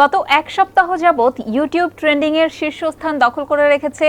গত এক সপ্তাহ যাবৎ ইউটিউব ট্রেন্ডিং এর শীর্ষস্থান দখল করে রেখেছে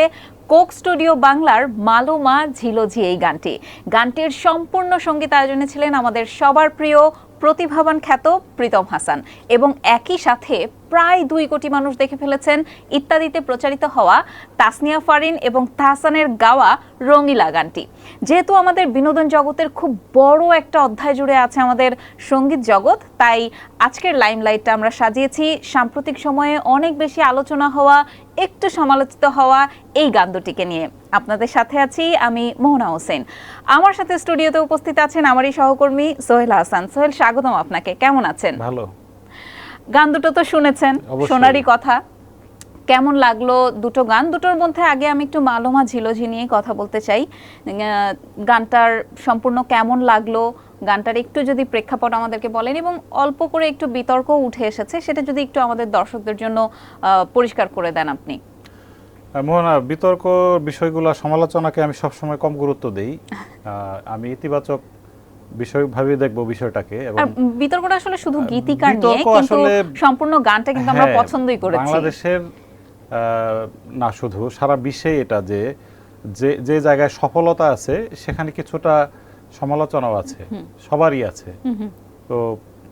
কোক স্টুডিও বাংলার মালুমা ঝিলোঝি এই গানটি। গানটির সম্পূর্ণ সংগীত আয়োজনে ছিলেন আমাদের সবার প্রিয় প্রতিভাবান খ্যাত প্রীতম হাসান এবং একই সাথে প্রায় দুই কোটি মানুষ দেখে ফেলেছেন ইত্যাদিতে প্রচারিত হওয়া তাসনিয়া ফারিন এবং তাহসানের গাওয়া রঙিলা গানটি। যেহেতু আমাদের বিনোদন জগতের খুব বড় একটা অধ্যায় জুড়ে আছে আমাদের সংগীত জগৎ, তাই আজকের লাইমলাইটটা আমরা সাজিয়েছি। সাম্প্রতিক সময়ে অনেক বেশি আলোচনা হওয়া, একটু সমালোচিত হওয়া এই গান দুটিকে নিয়ে। আপনাদের সাথে আছি আমি মোহনা হোসেন। আমার সাথে স্টুডিওতে উপস্থিত আছেন আমারই সহকর্মী সোহেল হাসান। সোহেল স্বাগতম আপনাকে। কেমন আছেন? ভালো। গান দুটো তো শুনেছেন অবশ্যই। সোনারি কথা। কেমন লাগল দুটো গান? দুটোর মধ্যে আগে আমি একটু মালোমা ঝিলোঝি নিয়ে কথা বলতে চাই। গানটার সম্পূর্ণ কেমন লাগল? গানটার একটু যদি প্রেক্ষাপট আমাদেরকে বলেন এবং অল্প করে একটু বিতর্ক উঠে এসেছে সেটা যদি একটু আমাদের দর্শকদের জন্য আহ, পরিষ্কার করে দেন আপনি। মোহনা বিতর্ক বিষয়গুলো সমালোচনাকে আমি সবসময় কম গুরুত্ব দেই। আমি ইতিবাচক বিষয় ভাবে দেখব বিষয়টাকে এবং বিতর্কটা আসলে শুধু গীতিকার নিয়ে কিন্তু সম্পূর্ণ গানটা কিন্তু আমরা হ্যাঁ, পছন্দই করেছি। বাংলাদেশের আহ, না শুধু সারা বিশ্বে এটা যে যে যে জায়গায় সফলতা আছে সেখানে কিছুটা সমালোচনাও আছে সবারই আছে। তো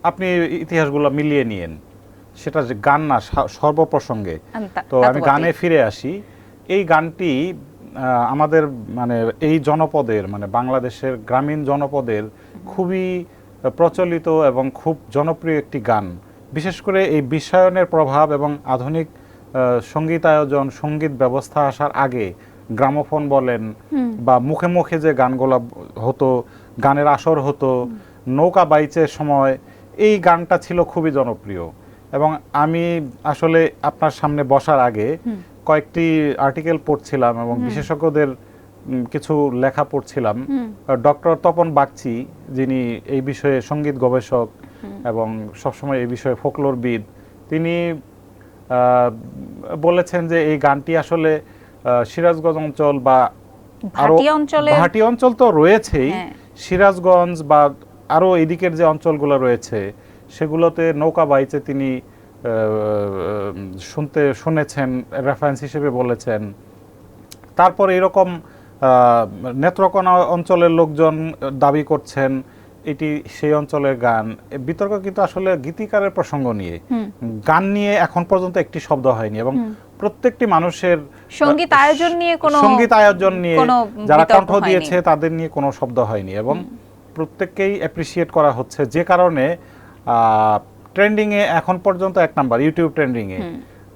আপনি ইতিহাসগুলো মিলিয়ে নিয়েন। সেটা যে গান না সর্বপ্রসঙ্গে। তো আমি গানে ফিরে আসি। এই গানটি আমাদের মানে এই জনপদের মানে বাংলাদেশের গ্রামীণ জনপদের খুবই প্রচলিত এবং খুব জনপ্রিয় একটি গান। বিশেষ করে এই বিশ্বায়নের প্রভাব এবং আধুনিক সঙ্গীতায়োজন সংগীত ব্যবস্থা আসার আগে গ্রামোফোন বলেন বা মুখে মুখে যে গানগুলো হতো গানের আসর হতো নৌকা বাইচের সময় এই গানটা ছিল খুবই জনপ্রিয়। এবং আমি আসলে আপনার সামনে বসার আগে কয়েকটি আর্টিকেল পড়ছিলাম এবং বিশেষজ্ঞদের কিছু লেখা পড়ছিলাম। ডক্টর তপন বাগচি যিনি এই বিষয়ে সংগীত গবেষক এবং সবসময় এই বিষয়ে ফোকলোরবিদ তিনি আহ, বলেছেন যে এই গানটি আসলে সিরাজগঞ্জ অঞ্চল বা আরও ভাটি অঞ্চল তো রয়েছেই। হ্যাঁ। সিরাজগঞ্জ বা আরও এদিকের যে অঞ্চলগুলো রয়েছে সেগুলোতে নৌকা বাইচে তিনি শুনতে শুনেছেন রেফারেন্স হিসেবে বলেছেন। তারপর এরকম নেত্রকোনা অঞ্চলের লোকজন দাবি করছেন এটি সেই অঞ্চলের গান। বিতর্ক কিন্তু আসলে গীতিকারের প্রসঙ্গ নিয়ে। গান নিয়ে এখন পর্যন্ত একটি শব্দ হয়নি এবং প্রত্যেকটি মানুষের সংগীত আয়োজন নিয়ে কোনো সংগীত আয়োজন নিয়ে যারা কণ্ঠ দিয়েছে তাদের নিয়ে কোনো শব্দ হয়নি এবং প্রত্যেককেই অ্যাপ্রিসিয়েট করা হচ্ছে। যে কারণে ট্রেন্ডিং এ এখন পর্যন্ত এক নাম্বার ইউটিউব ট্রেন্ডিং এ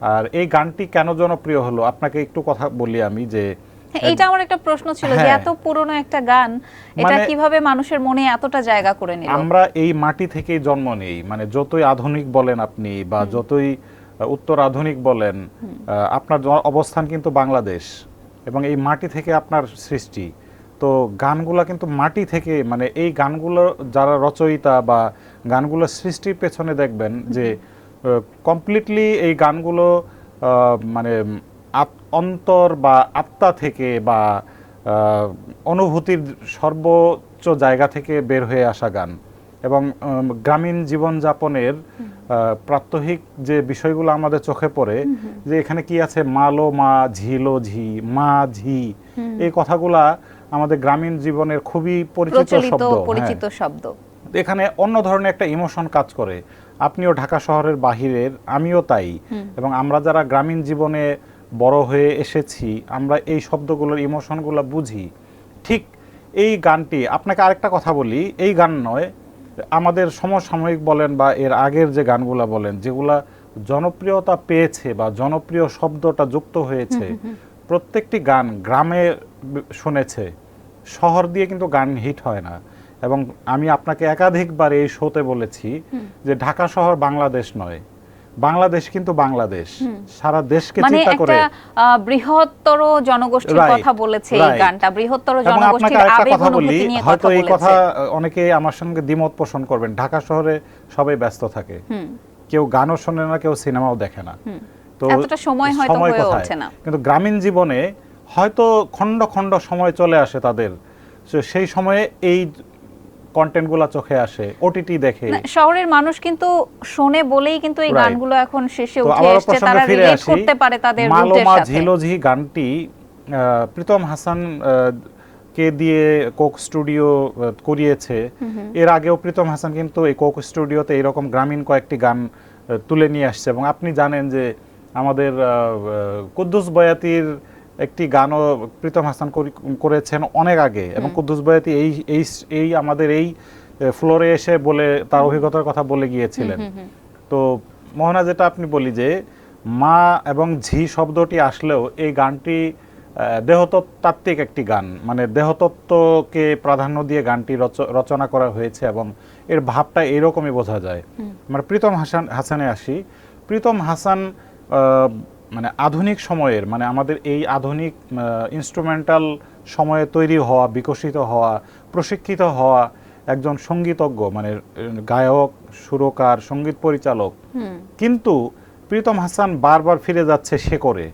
আর এই গানটি কেন জনপ্রিয় হলো? আপনাকে একটু কথা বলি আমি যে হ্যাঁ, এটা আমার একটা প্রশ্ন ছিল যে হ্যাঁ। এত পুরনো একটা গান এটা মানে- কীভাবে মানুষের মনে এতটা জায়গা করে নিল? আমরা এই মাটি থেকেই জন্ম নেই। মানে যতই আধুনিক বলেন আপনি বা যতই উত্তর আধুনিক বলেন আপনার অবস্থান কিন্তু বাংলাদেশ। এবং এই মাটি থেকে আপনার সৃষ্টি। তো গানগুলা কিন্তু মাটি থেকে মানে এই গানগুলো যারা রচয়িতা বা গানগুলো সৃষ্টির পেছনে দেখবেন যে কমপ্লিটলি এই গানগুলো মানে আত- অন্তর বা আত্মা থেকে বা অনুভূতির সর্বোচ্চ জায়গা থেকে বের হয়ে আসা গান। এবং গ্রামীণ জীবনযাপনের প্রাত্যহিক যে বিষয়গুলো আমাদের চোখে পড়ে যে এখানে কি আছে? মালো মা ঝিলো ঝি মা ঝি এই কথাগুলা আমাদের গ্রামীণ জীবনের খুবই পরিচিত শব্দ হ্যাঁ। পরিচিত শব্দ। এখানে অন্য ধরনের একটা ইমোশন কাজ করে। আপনিও ঢাকা শহরের বাহিরের আমিও তাই। এবং আমরা যারা গ্রামীণ জীবনে বড় হয়ে এসেছি আমরা এই শব্দগুলোর ইমোশনগুলো বুঝি। ঠিক এই গানটি আপনাকে আরেকটা কথা বলি এই গান নয় আমাদের সমসাময়িক বলেন বা এর আগের যে গানগুলা বলেন যেগুলা জনপ্রিয়তা পেয়েছে বা জনপ্রিয় শব্দটা যুক্ত হয়েছে প্রত্যেকটি গান গ্রামে ব- শুনেছে শহর দিয়ে কিন্তু গান হিট হয় না। এবং আমি আপনাকে একাধিকবার এই শোতে বলেছি যে ঢাকা শহর বাংলাদেশ নয় বাংলাদেশ কিন্তু বাংলাদেশ। সারা দেশকে মানে চিন্তা করে বৃহত্তর জনগোষ্ঠীর কথা বলেছে এই গানটা বৃহত্তর জনগোষ্ঠীর আবেগ অনুভূতি নিয়ে হয়তো এই কথা বলেছে অনেকে আমার সঙ্গে দ্বিমত পোষণ করবেন। ঢাকা শহরে সবাই ব্যস্ত থাকে। কেউ গানও শোনে না কেউ সিনেমাও দেখে না। তো এতটা সময় হয়তো হয়ে ওঠে না। কিন্তু গ্রামীণ জীবনে হয়তো খণ্ড খণ্ড সময় চলে আসে তাদের। সেই সময়ে এই কন্টেন্টগুলো চোখে আসে ওটিটি দেখে। শহরের মানুষ কিন্তু শোনে বলেই কিন্তু এই গানগুলো এখন শেষে উঠে তারা রিলেট করতে পারে তাদের রুটের সাথে। ঝিলোঝি গানটি প্রীতম হাসান কে দিয়ে কোক স্টুডিও করিয়েছে। এর আগেও প্রীতম হাসান কিন্তু এই কোক স্টুডিওতে এরকম গ্রামীণ কয়েকটি গান তুলে নিয়ে আসছে। এবং আপনি জানেন যে আমাদের কুদ্দুস বয়াতির একটি গানও প্রীতম হাসান করেছেন অনেক আগে। এবং কুদ্দুস বয়াতি এই এই এই আমাদের এই ফ্লোরে এসে বলে তার অভিজ্ঞতার কথা বলে গিয়েছিলেন। তো মোহনা যেটা আপনি বলি যে মা এবং ঝি শব্দটি আসলেও এই গানটি আহ, দেহতত্ত্বাত্ত্বিক একটি গান। মানে দেহতত্ত্বকে প্রাধান্য দিয়ে গানটি রচ- রচনা করা হয়েছে এবং এর ভাবটা এরকমই বোঝা যায়। মানে প্রীতম হাসান হাসানে আসি। প্রীতম হাসান আহ, মানে আধুনিক সময়ের মানে আমাদের এই আধুনিক ইনস্ট্রুমেন্টাল সময়ে তৈরি হওয়া বিকশিত হওয়া প্রশিক্ষিত হওয়া একজন সঙ্গীতজ্ঞ মানে গায়ক সুরকার সংগীত পরিচালক। কিন্তু প্রীতম হাসান বারবার ফিরে যাচ্ছে সে করে।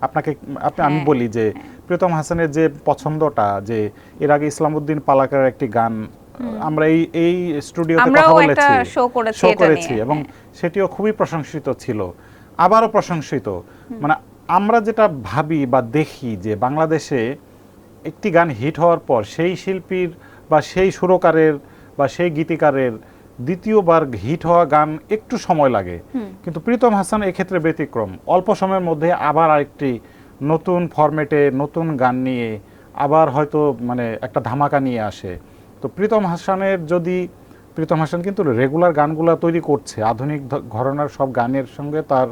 আপনাকে আপনি আমি হ্যাঁ, বলি যে প্রীতম হাসানের যে পছন্দটা যে এর আগে ইসলামউদ্দিন পালাকার একটি গান আমরা এই এই স্টুডিওতে কথা বলেছি। show করেছি এবং হ্যাঁ। সেটিও খুবই প্রশংসিত ছিল। আবারও প্রশংসিত। মানে আমরা যেটা ভাবি বা দেখি যে বাংলাদেশে একটি গান হিট হওয়ার পর সেই শিল্পীর বা সেই সুরকারের বা সেই গীতিকারের দ্বিতীয়বার হিট হওয়া গান একটু সময় লাগে। কিন্তু প্রীতম হাসান এক্ষেত্রে ব্যতিক্রম। অল্প সময়ের মধ্যে আবার আরেকটি নতুন ফরম্যাটে নতুন গান নিয়ে আবার হয়তো মানে একটা ধামাকা নিয়ে আসে। তো প্রীতম হাসানের যদি প্রীতম হাসান কিন্তু রেগুলার গানগুলো তৈরি করছে। আধুনিক ঘরানার সব গানের সঙ্গে তার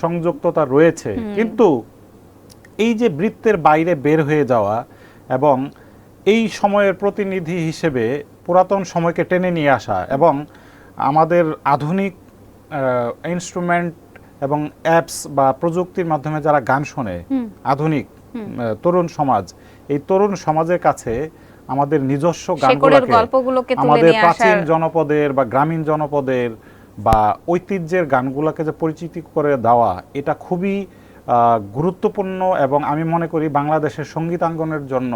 সংযুক্ততা রয়েছে। কিন্তু এই যে বৃত্তের বাইরে বের হয়ে যাওয়া এবং এই সময়ের প্রতিনিধি হিসেবে পুরাতন সময়কে টেনে নিয়ে আসা এবং আমাদের আধুনিক ইনস্ট্রুমেন্ট এবং অ্যাপস বা প্রযুক্তির মাধ্যমে যারা গান শোনে আধুনিক তরুণ সমাজ এই তরুণ সমাজের কাছে আমাদের নিজস্ব গানগুলোকে আমাদের প্রাচীন জনপদের বা গ্রামীণ জনপদের বা ঐতিহ্যের গানগুলোকে যে পরিচিতি করে দেওয়া এটা খুবই আহ, গুরুত্বপূর্ণ এবং আমি মনে করি বাংলাদেশের সঙ্গীতাঙ্গনের জন্য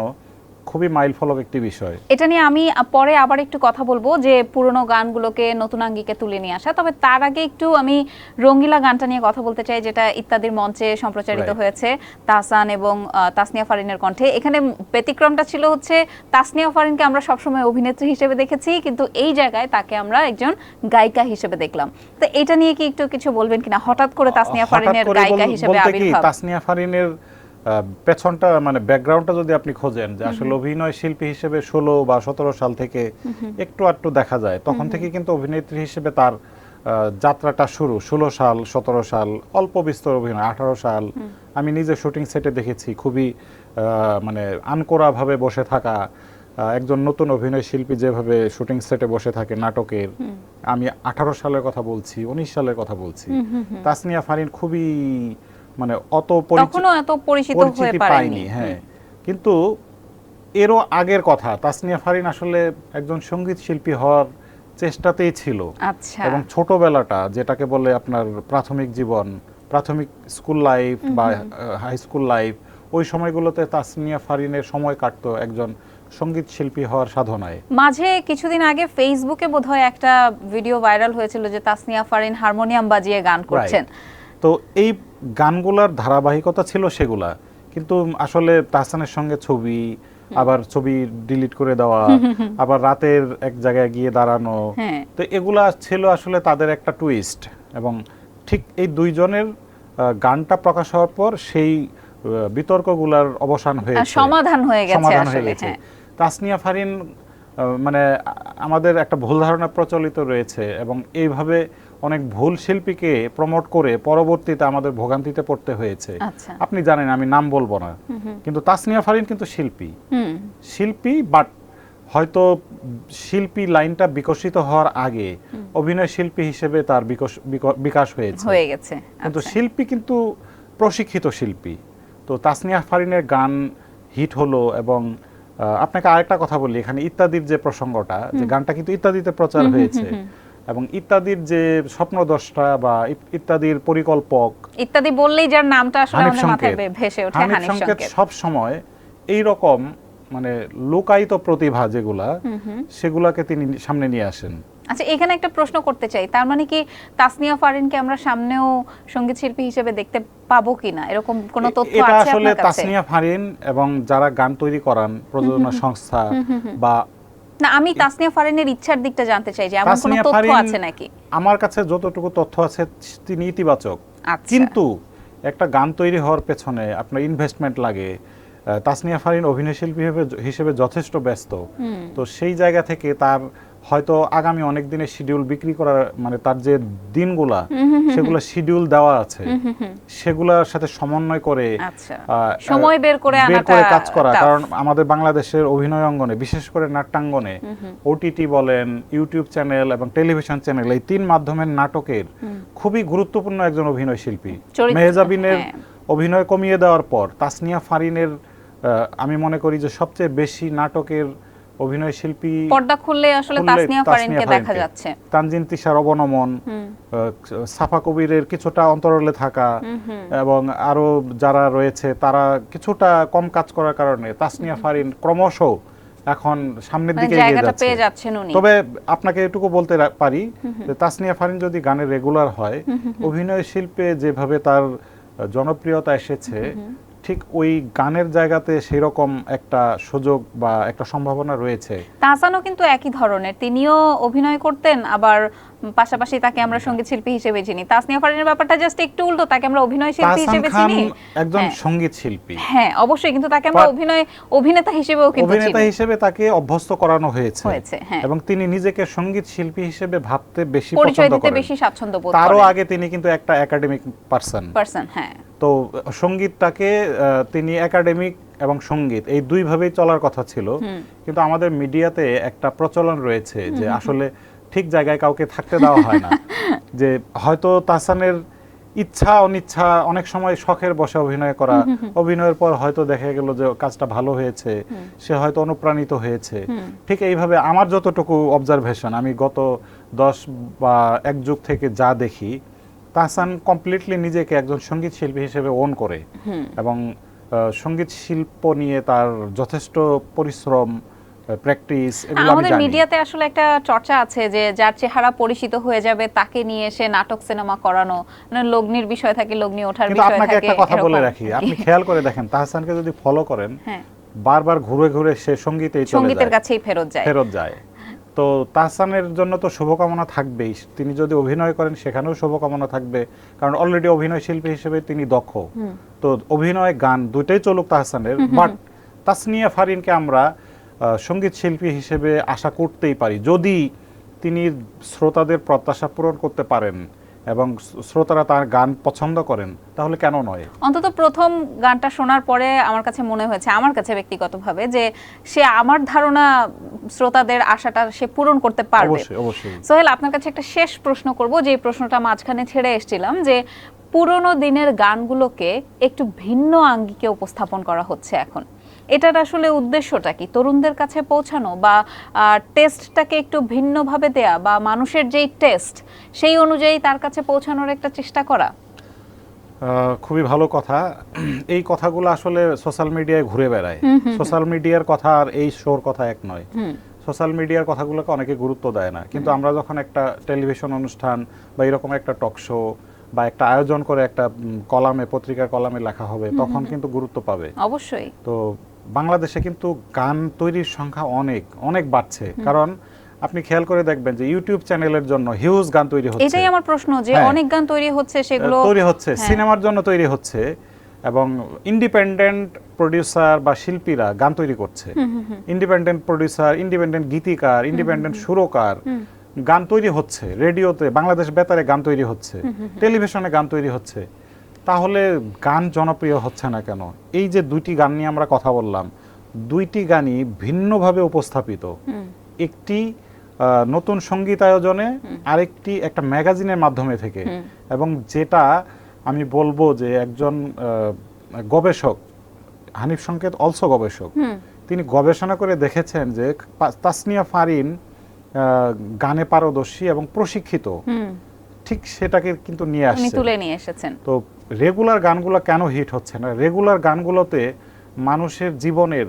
খুবই মাইল ফলক একটি বিষয়। এটা নিয়ে আমি পরে আবার একটু কথা বলব যে পুরনো গানগুলোকে নতুন আঙ্গিকে তুলে নিয়ে আসা। তবে তার আগে একটু আমি রঙ্গিলা গানটা নিয়ে কথা বলতে চাই যেটা ইত্যাদির মঞ্চে সম্প্রচারিত হয়েছে। তাসান এবং তাসনিয়া ফারিনের কণ্ঠে। এখানে ব্যতিক্রমটা ছিল হচ্ছে তাসনিয়া ফারিনকে আমরা সবসময় অভিনেত্রী হিসেবে দেখেছি কিন্তু এই জায়গায় তাকে আমরা একজন গায়িকা হিসেবে দেখলাম। তো এটা নিয়ে কি একটু কিছু বলবেন কিনা? হঠাৎ করে তাসনিয়া ফারিনের গায়িকা হিসেবে আবির্ভাব। তাসনিয়া ফারিনের পেছনটা মানে ব্যাকগ্রাউন্ডটা যদি আপনি খোঁজেন যে আসলে অভিনয় শিল্পী হিসেবে ষোলো বা সতেরো সাল থেকে একটু আধটু দেখা যায়। তখন থেকে কিন্তু অভিনেত্রী হিসেবে তার যাত্রাটা শুরু। ষোলো সাল সতেরো সাল অল্প বিস্তর অভিনয় আঠারো সাল। আমি নিজে শুটিং সেটে দেখেছি খুবই মানে আনকোরা ভাবে বসে থাকা একজন নতুন অভিনয় শিল্পী যেভাবে শুটিং সেটে বসে থাকে নাটকের। আমি আঠারো সালের কথা বলছি উনিশ সালের কথা বলছি। তাসনিয়া ফারিন খুবই মানে অত তখনও এত পরিচিত হয়ে পারেনি হ্যাঁ। কিন্তু এরও আগের কথা তাসনিয়া ফারিন আসলে একজন সংগীত শিল্পী হওয়ার চেষ্টাতেই ছিল। আচ্ছা। এবং ছোটবেলাটা যেটাকে বলে আপনার প্রাথমিক জীবন প্রাথমিক স্কুল লাইফ বা হাই স্কুল লাইফ ওই সময়গুলোতে তাসনিয়া ফারিনের সময় কাটতো একজন সংগীত শিল্পী হওয়ার সাধনায়। মাঝে কিছুদিন আগে ফেসবুকে বোধহয় একটা ভিডিও ভাইরাল হয়েছিল যে তাসনিয়া ফারিন হারমোনিয়াম বাজিয়ে গান করছেন। তো এই গানগুলার ধারাবাহিকতা ছিল সেগুলা। কিন্তু আসলে তাহসানের সঙ্গে ছবি আবার ছবি ডিলিট করে দেওয়া আবার রাতের এক জায়গায় গিয়ে দাঁড়ানো। হ্যাঁ। তো এগুলা ছিল আসলে তাদের একটা টুইস্ট এবং ঠিক এই দুইজনের গানটা প্রকাশ হওয়ার পর সেই বিতর্কগুলার অবসান হয়েছে। সমাধান হয়ে গেছে সমাধান হয়ে গেছে। হ্যাঁ। তাসনিয়া ফারিন মানে আমাদের একটা ভুল ধারণা প্রচলিত রয়েছে এবং এইভাবে অনেক ভুল শিল্পীকে প্রমোট করে পরবর্তীতে আমাদের ভোগান্তিতে পড়তে হয়েছে। আচ্ছা। আপনি জানেন আমি নাম বলব না। কিন্তু তাসনিয়া ফারিন কিন্তু শিল্পী। শিল্পী বাট হয়তো শিল্পী লাইনটা বিকশিত হওয়ার আগে অভিনয় শিল্পী হিসেবে তার বিকাশ হয়েছে। হয়ে গেছে। কিন্তু আচ্ছা। শিল্পী কিন্তু প্রশিক্ষিত শিল্পী। তো তাসনিয়া ফারিনের গান হিট হলো এবং আপনাকে আরেকটা কথা বলি এখানে ইত্যাদির যে প্রসঙ্গটা যে গানটা কিন্তু ইত্যাদিতে প্রচার হয়েছে। এবং ইত্যাদির যে স্বপ্নদ্রষ্টা বা ইত্যাদির পরিকল্পক। ইত্যাদি বললেই যার নামটা আসলে আমাদের মাথায় ভেসে ওঠে হানিফ সংকেত সব সময় এই রকম মানে লোকায়িত প্রতিভা যেগুলা সেগুলাকে তিনি সামনে নিয়ে আসেন। আচ্ছা এখানে একটা প্রশ্ন করতে চাই। তার মানে কি তাসনিয়া ফারিনকে আমরা সামনেও সংগীত শিল্পী হিসেবে দেখতে পাবো কিনা? এরকম কোনো তথ্য এটা আছে আসলে আপনার কাছে? তাসনিয়া ফারিন এবং যারা গান তৈরি করান প্রযোজনা সংস্থা বা না আমি তাসনিয়া ফারিনের ইচ্ছার দিকটা জানতে চাই যে এমন কোনো তথ্য আছে নাকি? আমার কাছে যতটুকু তথ্য আছে তিনি ইতিবাচক। আচ্ছা। কিন্তু একটা গান তৈরি হওয়ার পেছনে আপনার ইনভেস্টমেন্ট লাগে। তাসনিয়া ফারিন অভিনয় শিল্পী হিসেবে যথেষ্ট ব্যস্ত। তো সেই জায়গা থেকে তার হয়তো আগামী অনেক দিনের শিডিউল বিক্রি করার মানে তার যে দিনগুলা সেগুলো শিডিউল দেওয়া আছে। সেগুলোর সাথে সমন্বয় করে আচ্ছা। সময় বের করে বের করে কাজ করা। কারণ আমাদের বাংলাদেশের অভিনয় অঙ্গনে বিশেষ করে নাট্যাঙ্গনে ওটিটি বলেন ইউটিউব চ্যানেল এবং টেলিভিশন চ্যানেল এই তিন মাধ্যমের নাটকের খুবই গুরুত্বপূর্ণ একজন অভিনয় শিল্পী। মেহজাবিনের হ্যাঁ। অভিনয় কমিয়ে দেওয়ার পর তাসনিয়া ফারিনের আহ, আমি মনে করি যে সবচেয়ে বেশি নাটকের অভিনয় শিল্পী পর্দা খুললে আসলে তাসনিয়া ফারিনকে দেখা যাচ্ছে। তানজিন তিশার অবনমন সাফা কবিরের কিছুটা অন্তরালে থাকা এবং আরও যারা রয়েছে তারা কিছুটা কম কাজ করার কারণে তাসনিয়া ফারিন ক্রমশ এখন সামনের মানে দিকে এগিয়ে যাচ্ছে। তবে আপনাকে এটুকু বলতে পারি যে তাসনিয়া ফারিন যদি গানে রেগুলার হয় অভিনয় শিল্পে যেভাবে তার জনপ্রিয়তা এসেছে ঠিক ওই গানের জায়গাতে সেরকম একটা সুযোগ বা একটা সম্ভাবনা রয়েছে? তাহসানও কিন্তু একই ধরনের। তিনিও অভিনয় করতেন, আবার পাশাপাশি তাকে আমরা সংগীত শিল্পী হিসেবে চিনি। তাসনিয়া ফারিনের ব্যাপারটা জাস্ট একটু উল্টো তাকে আমরা অভিনয় শিল্পী হিসেবে চিনি। একজন হ্যাঁ। সংগীত শিল্পী। হ্যাঁ অবশ্যই কিন্তু তাকে আমরা অভিনয় অভিনেতা হিসেবেও কিন্তু অভিনেতা হিসেবে তাকে অভ্যস্ত করানো হয়েছে। হয়েছে হ্যাঁ। এবং তিনি নিজেকে সংগীত শিল্পী হিসেবে ভাবতে বেশি পছন্দ দিতে করেন। বেশি স্বাচ্ছন্দ্য বোধ তারও আগে তিনি কিন্তু একটা একাডেমিক পার্সন পার্সন হ্যাঁ। তো সঙ্গীতটাকে তিনি একাডেমিক এবং সংগীত এই দুই ভাবেই চলার কথা ছিল। কিন্তু আমাদের মিডিয়াতে একটা প্রচলন রয়েছে যে আসলে ঠিক জায়গায় কাউকে থাকতে দেওয়া হয় না। যে হয়তো তাসানের ইচ্ছা অনিচ্ছা অনেক সময় শখের বসে অভিনয় করা অভিনয়ের পর হয়তো দেখা গেল যে কাজটা ভালো হয়েছে সে হয়তো অনুপ্রাণিত হয়েছে। ঠিক এইভাবে আমার যতটুকু অবজারভেশন আমি গত দশ বা এক যুগ থেকে যা দেখি তাহসান কমপ্লিটলি নিজেকে একজন সংগীত শিল্পী হিসেবে ওন করে। এবং সংগীত শিল্প নিয়ে তার যথেষ্ট পরিশ্রম প্র্যাকটিস আমাদের মিডিয়াতে আসলে একটা চর্চা আছে যে যার চেহারা পরিচিত হয়ে যাবে তাকে নিয়ে এসে নাটক সিনেমা করানো মানে লগ্নির বিষয় থাকে লগ্নি ওঠার বিষয় আপনাকে একটা কথা বলে রাখি আপনি খেয়াল করে দেখেন তাহসানকে যদি ফলো করেন হ্যাঁ। বারবার ঘুরে ঘুরে সে সঙ্গীতেই চলে যায় সঙ্গীতের কাছেই ফেরত যায়। ফেরত যায়। তো তাহসানের জন্য তো শুভকামনা থাকবেই তিনি যদি অভিনয় করেন সেখানেও শুভকামনা থাকবে কারণ অলরেডি অভিনয় শিল্পী হিসেবে তিনি দক্ষ। তো অভিনয় গান দুইটাই চলুক তাহসানের বাট তাসনিয়া ফারিনকে আমরা সংগীত শিল্পী হিসেবে আশা করতেই পারি। যদি তিনি শ্রোতাদের প্রত্যাশা পূরণ করতে পারেন এবং শ্রোতারা তার গান পছন্দ করেন তাহলে কেন নয়? অন্তত প্রথম গানটা শোনার পরে আমার কাছে মনে হয়েছে আমার কাছে ব্যক্তিগতভাবে যে সে আমার ধারণা শ্রোতাদের আশাটা সে পূরণ করতে পারবে। সোহেল আপনার কাছে একটা শেষ প্রশ্ন করব যে প্রশ্নটা মাঝখানে ছেড়ে এসেছিলাম যে পুরনো দিনের গানগুলোকে একটু ভিন্ন আঙ্গিকে উপস্থাপন করা হচ্ছে এখন। এটার আসলে উদ্দেশ্যটা কি? তরুণদের কাছে পৌঁছানো বা টেস্টটাকে একটু ভিন্নভাবে দেয়া বা মানুষের যেই টেস্ট সেই অনুযায়ী তার কাছে পৌঁছানোর একটা চেষ্টা করা? খুবই ভালো কথা। এই কথাগুলো আসলে সোশ্যাল মিডিয়ায় ঘুরে বেড়ায়। সোশ্যাল মিডিয়ার কথা আর এই শোর কথা এক নয়। সোশ্যাল মিডিয়ার কথাগুলোকে অনেকে গুরুত্ব দেয় না। কিন্তু আমরা যখন একটা টেলিভিশন অনুষ্ঠান বা এরকম একটা টক শো বা একটা আয়োজন করে একটা কলামে পত্রিকার কলামে লেখা হবে তখন কিন্তু গুরুত্ব পাবে। অবশ্যই। তো বাংলাদেশে কিন্তু গান তৈরির সংখ্যা অনেক অনেক বাড়ছে। কারণ আপনি খেয়াল করে দেখবেন যে ইউটিউব চ্যানেলের জন্য হিউজ গান তৈরি হচ্ছে। এটাই আমার প্রশ্ন যে হ্যাঁ। অনেক গান তৈরি হচ্ছে সেগুলো তৈরি হচ্ছে হ্যাঁ। সিনেমার জন্য তৈরি হচ্ছে এবং ইন্ডিপেন্ডেন্ট প্রডিউসার বা শিল্পীরা গান তৈরি করছে। ইন্ডিপেন্ডেন্ট প্রডিউসার ইন্ডিপেন্ডেন্ট গীতিকার ইন্ডিপেন্ডেন্ট সুরকার গান তৈরি হচ্ছে। রেডিওতে বাংলাদেশ বেতারে গান তৈরি হচ্ছে। টেলিভিশনে গান তৈরি হচ্ছে। তাহলে গান জনপ্রিয় হচ্ছে না কেন? এই যে দুইটি গান নিয়ে আমরা কথা বললাম দুইটি গানই ভিন্নভাবে উপস্থাপিত। একটি নতুন সংগীত আয়োজনে আরেকটি একটা ম্যাগাজিনের মাধ্যমে থেকে। এবং যেটা আমি বলব যে একজন গবেষক হানিফ সংকেত অলসো গবেষক তিনি গবেষণা করে দেখেছেন যে তাসনিয়া ফারিন আহ, গানে পারদর্শী এবং প্রশিক্ষিত। ঠিক সেটাকে কিন্তু নিয়ে আসছে তুলে নিয়ে এসেছেন। তো রেগুলার গানগুলো কেন হিট হচ্ছে না? রেগুলার গানগুলোতে মানুষের জীবনের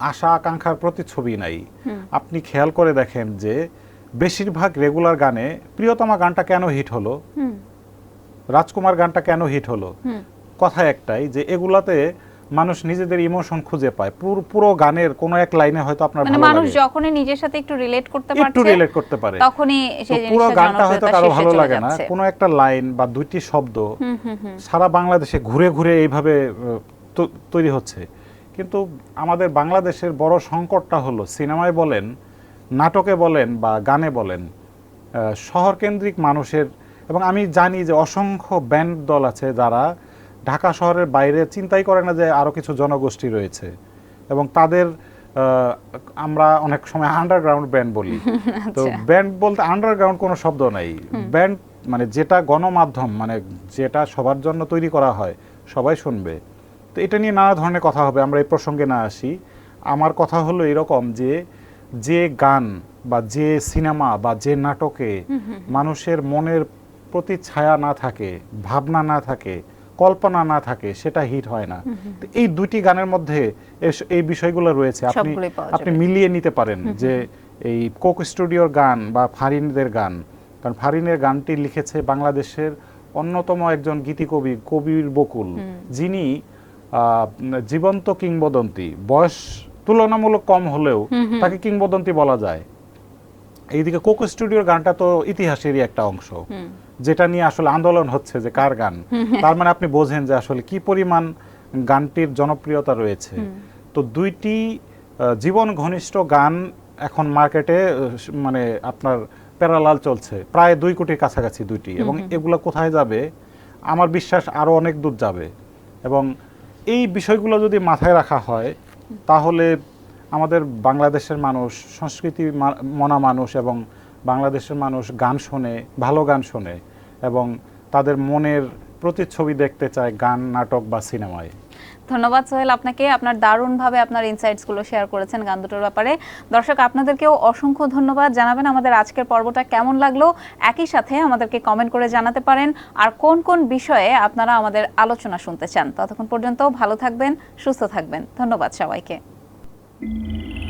আশা আকাঙ্ক্ষার প্রতিচ্ছবি নাই। আপনি খেয়াল করে দেখেন যে বেশিরভাগ রেগুলার গানে প্রিয়তমা গানটা কেন হিট হলো? রাজকুমার গানটা কেন হিট হলো? কথা একটাই যে এগুলাতে মানুষ নিজেদের ইমোশন খুঁজে পায়। পুরো পুরো গানের কোনো এক লাইনে হয়তো আপনার মানে মানুষ যখনই নিজের সাথে একটু রিলেট করতে একটু রিলেট করতে পারে। তখনই সেই পুরো গানটা হয়তো কারও ভালো লাগে না। কোনো একটা লাইন বা দুইটি শব্দ সারা বাংলাদেশে ঘুরে ঘুরে এইভাবে তৈরি হচ্ছে। কিন্তু আমাদের বাংলাদেশের বড় সংকটটা হলো সিনেমায় বলেন নাটকে বলেন বা গানে বলেন আহ, শহরকেন্দ্রিক মানুষের এবং আমি জানি যে অসংখ্য ব্যান্ড দল আছে যারা ঢাকা শহরের বাইরে চিন্তাই করে না যে আরও কিছু জনগোষ্ঠী রয়েছে। এবং তাদের আমরা অনেক সময় আন্ডারগ্রাউন্ড ব্যান্ড বলি। তো আচ্ছা। ব্যান্ড বলতে আন্ডারগ্রাউন্ড কোনো শব্দ নাই। ব্যান্ড মানে যেটা গণমাধ্যম মানে যেটা সবার জন্য তৈরি করা হয় সবাই শুনবে। তো এটা নিয়ে নানা ধরনের কথা হবে আমরা এই প্রসঙ্গে না আসি। আমার কথা হলো এরকম যে যে গান বা যে সিনেমা বা যে নাটকে মানুষের মনের প্রতি ছায়া না থাকে ভাবনা না থাকে কল্পনা না থাকে সেটা হিট হয় না। এই দুটি গানের মধ্যে এই বিষয়গুলো রয়েছে। আপনি আপনি মিলিয়ে নিতে পারেন যে এই কোক স্টুডিওর গান বা ফারিনদের গান কারণ ফারিনের গানটি লিখেছে বাংলাদেশের অন্যতম একজন গীতিকবি কবির বকুল। যিনি আহ, জীবন্ত কিংবদন্তি। বয়স তুলনামূলক কম হলেও তাকে কিংবদন্তি বলা যায়। এইদিকে কোকো স্টুডিওর গানটা তো ইতিহাসেরই একটা অংশ। যেটা নিয়ে আসলে আন্দোলন হচ্ছে যে কার গান? তার মানে আপনি বোঝেন যে আসলে কি পরিমাণ গানটির জনপ্রিয়তা রয়েছে। তো দুইটি জীবন ঘনিষ্ঠ গান এখন মার্কেটে মানে আপনার প্যারালাল চলছে। প্রায় দুই কোটির কাছাকাছি দুইটি। এবং এগুলো কোথায় যাবে? আমার বিশ্বাস আরও অনেক দূর যাবে। এবং এই বিষয়গুলো যদি মাথায় রাখা হয় তাহলে আমাদের বাংলাদেশের মানুষ, সংস্কৃতি মনা মানুষ এবং বাংলাদেশের মানুষ গান শোনে, ভালো গান শোনে এবং তাদের মনের প্রতিচ্ছবি দেখতে চায় গান, নাটক বা সিনেমায়। ধন্যবাদ সোহেল আপনাকে। আপনার দারুণভাবে আপনার ইনসাইটসগুলো শেয়ার করেছেন গান দুটোর ব্যাপারে। দর্শক, আপনাদেরকেও অসংখ্য ধন্যবাদ। জানাবেন আমাদের আজকের পর্বটা কেমন লাগল? একই সাথে আমাদেরকে কমেন্ট করে জানাতে পারেন। আর কোন কোন বিষয়ে আপনারা আমাদের আলোচনা শুনতে চান? ততক্ষণ পর্যন্ত ভালো থাকবেন, সুস্থ থাকবেন। ধন্যবাদ সবাইকে। Música